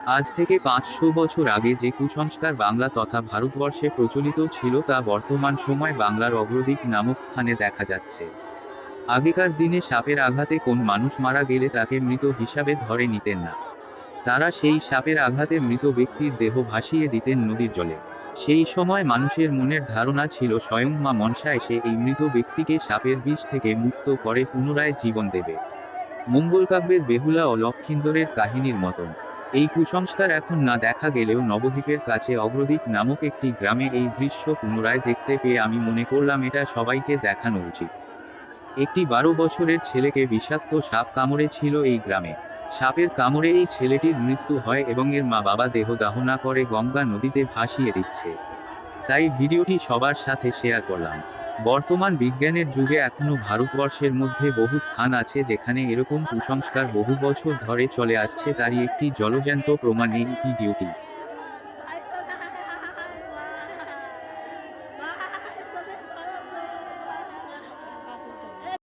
আজ থেকে পাঁচশো বছর আগে যে কুসংস্কার বাংলা তথা ভারতবর্ষে প্রচলিত ছিল তা বর্তমান সময় বাংলার অগ্রদিক নামক স্থানে দেখা যাচ্ছে। আগেকার দিনে সাপের আঘাতে কোন মানুষ মারা গেলে তাকে মৃত হিসাবে ধরে নিতেন না। তারা সেই সাপের আঘাতে মৃত ব্যক্তির দেহ ভাসিয়ে দিতেন নদীর জলে। সেই সময় মানুষের মনের ধারণা ছিল স্বয়ং মা মনসা এসে এই মৃত ব্যক্তিকে সাপের বিষ থেকে মুক্ত করে পুনরায় জীবন দেবে। মঙ্গলকাব্যের বেহুলা ও লক্ষিন্দরের কাহিনীর মতন। এই কুসংস্কার এখন না দেখা গেলেও নবদ্বীপের কাছে অগ্রদ্বীপ নামক একটি গ্রামে এই দৃশ্য পুনরায় দেখতে পেয়ে আমি মনে করলাম এটা সবাইকে দেখানো উচিত। একটি বারো বছরের ছেলেকে বিষাক্ত সাপ কামড়ে ছিল এই গ্রামে। সাপের কামড়ে এই ছেলেটির মৃত্যু হয় এবং এর মা বাবা দেহ দাহনা করে গঙ্গা নদীতে ভাসিয়ে দিচ্ছে। তাই ভিডিওটি সবার সাথে শেয়ার করলাম। বর্তমান বিজ্ঞানের যুগে এখনও ভারতবর্ষের মধ্যে বহু স্থান আছে যেখানে এরকম কুসংস্কার বহু বছর ধরে চলে আসছে তারই একটি জলজ্যান্ত প্রমাণ এই ভিডিওটি।